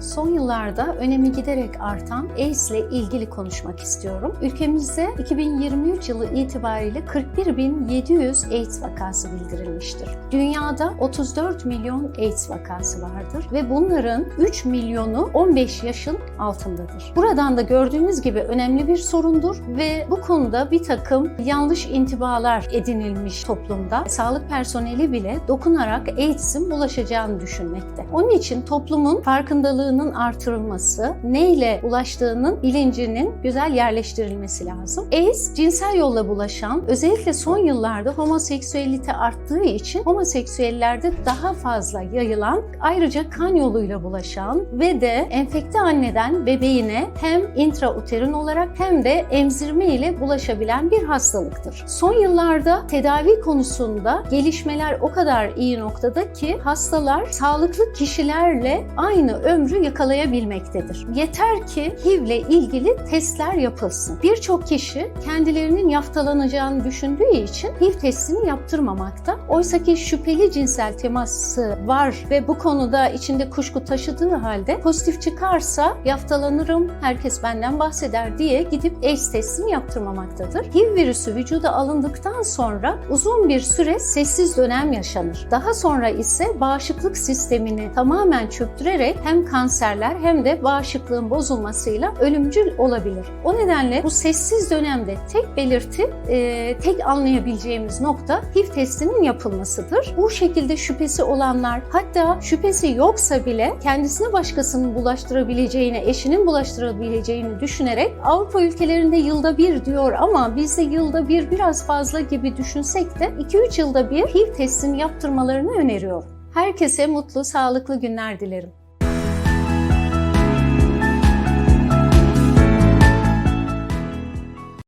Son yıllarda önemi giderek artan AIDS ile ilgili konuşmak istiyorum. Ülkemizde 2023 yılı itibariyle 41.700 AIDS vakası bildirilmiştir. Dünyada 34 milyon AIDS vakası vardır ve bunların 3 milyonu 15 yaşın altındadır. Buradan da gördüğünüz gibi önemli bir sorundur ve bu konuda bir takım yanlış intibalar edinilmiş toplumda. Sağlık personeli bile dokunarak AIDS'in bulaşacağını düşünmekte. Onun için toplumun farkındalığının artırılması, neyle bulaştığının bilincinin güzel yerleştirilmesi lazım. AIDS cinsel yolla bulaşan, özellikle son yıllarda homoseksüelite arttığı için homoseksüellerde daha fazla yayılan, ayrıca kan yoluyla bulaşan ve de enfekte anneden bebeğine hem intrauterin olarak hem de emzirme ile bulaşabilen bir hastalıktır. Son yıllarda tedavi konusunda gelişmeler o kadar iyi noktada ki hastalar sağlıklı kişilerle aynı ömrü yakalayabilmektedir. Yeter ki HIV ile ilgili testler yapılsın. Birçok kişi kendilerinin yaftalanacağını düşündüğü için HIV testini yaptırmamakta. Oysa ki şüpheli cinsel teması var ve bu konuda içinde kuşku taşıdığı halde pozitif çıkarsa yaftalanırım, herkes benden bahseder diye gidip AIDS testini yaptırmamaktadır. HIV virüsü vücuda alındıktan sonra uzun bir süre sessiz dönem yaşanır. Daha sonra ise bağışıklık sistemini tamamen çöktürerek hem kanserler hem de bağışıklığın bozulmasıyla ölümcül olabilir. O nedenle bu sessiz dönemde tek belirti, e, tek anlayabileceğimiz nokta HIV testinin yapılmasıdır. Bu şekilde şüphesi olanlar hatta şüphesi yoksa bile kendisine başkasının bulaştırabileceğini, eşinin bulaştırabileceğini düşünerek Avrupa ülkelerinde yılda bir diyor ama bizde yılda bir biraz fazla gibi düşünsek de 2-3 yılda bir HIV testini yaptırmalarını öneriyorum. Herkese mutlu, sağlıklı günler dilerim.